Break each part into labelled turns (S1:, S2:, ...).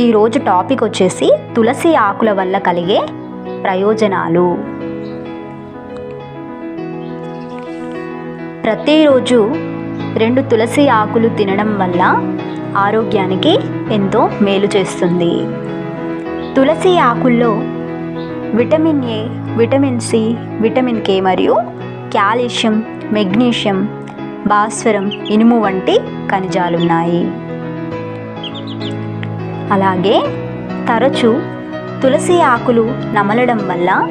S1: ఈరోజు టాపిక్ వచ్చేసి తులసి ఆకుల వల్ల కలిగే ప్రయోజనాలు. ప్రతిరోజు రెండు తులసి ఆకులు తినడం వల్ల ఆరోగ్యానికి ఎంతో మేలు చేస్తుంది. తులసి ఆకుల్లో vitamin A vitamin C vitamin K మరియు కాల్షియం మెగ్నీషియం భాస్వరం ఇనుము వంటి ఖనిజాలున్నాయి. అలాగే తరచు తులసి ఆకులు నమలడం వల్ల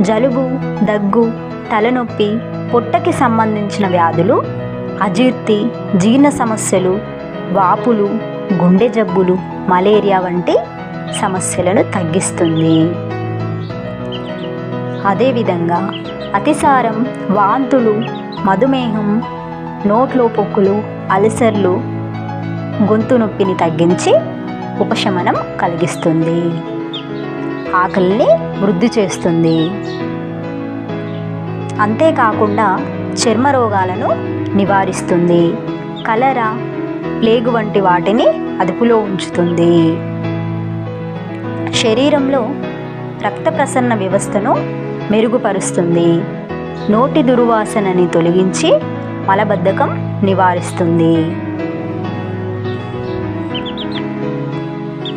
S1: జలుబు దగ్గు తలనొప్పి పొట్టకి సంబంధించిన వ్యాధులు అజీర్తి జీర్ణ సమస్యలు వాపులు గుండె జబ్బులు మలేరియా వంటి సమస్యలను తగ్గిస్తుంది. అదేవిధంగా అతిసారం వాంతులు మధుమేహం నోట్లో పొక్కులు అల్సర్లు గొంతు నొప్పిని తగ్గించి ఉపశమనం కలిగిస్తుంది. ఆకలిని వృద్ధి చేస్తుంది. అంతేకాకుండా చర్మ రోగాలను నివారిస్తుంది. కలరా ప్లేగు వంటి వాటిని అదుపులో ఉంచుతుంది. శరీరంలో రక్త ప్రసరణ వ్యవస్థను మెరుగుపరుస్తుంది. నోటి దుర్వాసనని తొలగించి మలబద్ధకం నివారిస్తుంది.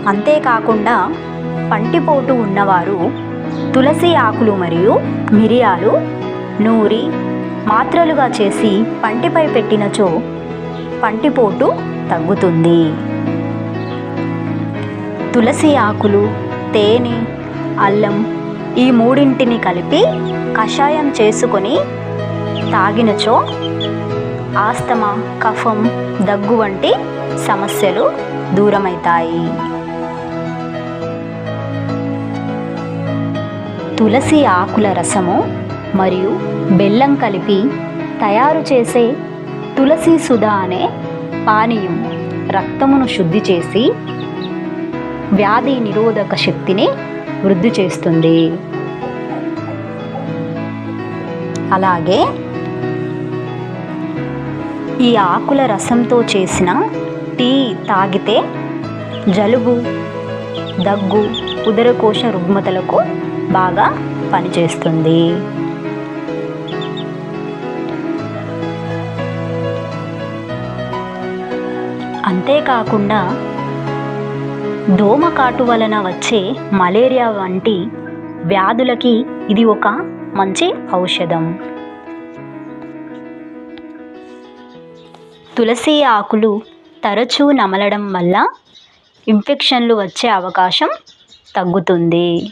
S1: అంతేకాకుండా పంటిపోటు ఉన్నవారు తులసి ఆకులు మరియు మిరియాలు నూరి మాత్రలుగా చేసి పంటిపై పెట్టినచో పంటిపోటు తగ్గుతుంది. తులసి ఆకులు తేనె అల్లం ఈ మూడింటిని కలిపి కషాయం చేసుకొని తాగినచో ఆస్తమా కఫం దగ్గు వంటి సమస్యలు దూరమవుతాయి తులసి ఆకుల రసము మరియు బెల్లం కలిపి తయారు చేసే తులసి సుధా అనే పానీయం రక్తమును శుద్ధి చేసి వ్యాధి నిరోధక శక్తిని వృద్ధి చేస్తుంది. అలాగే ఈ ఆకుల రసంతో చేసిన టీ తాగితే జలుబు దగ్గు ఉదరకోశ రుగ్మతలకు బాగా పనిచేస్తుంది. అంతేకాకుండా దోమకాటు వలన వచ్చే మలేరియా వంటి వ్యాధులకి ఇది ఒక మంచి ఔషధం. తులసి ఆకులు తరచూ నమలడం వల్ల ఇన్ఫెక్షన్లు వచ్చే అవకాశం తగ్గుతుంది.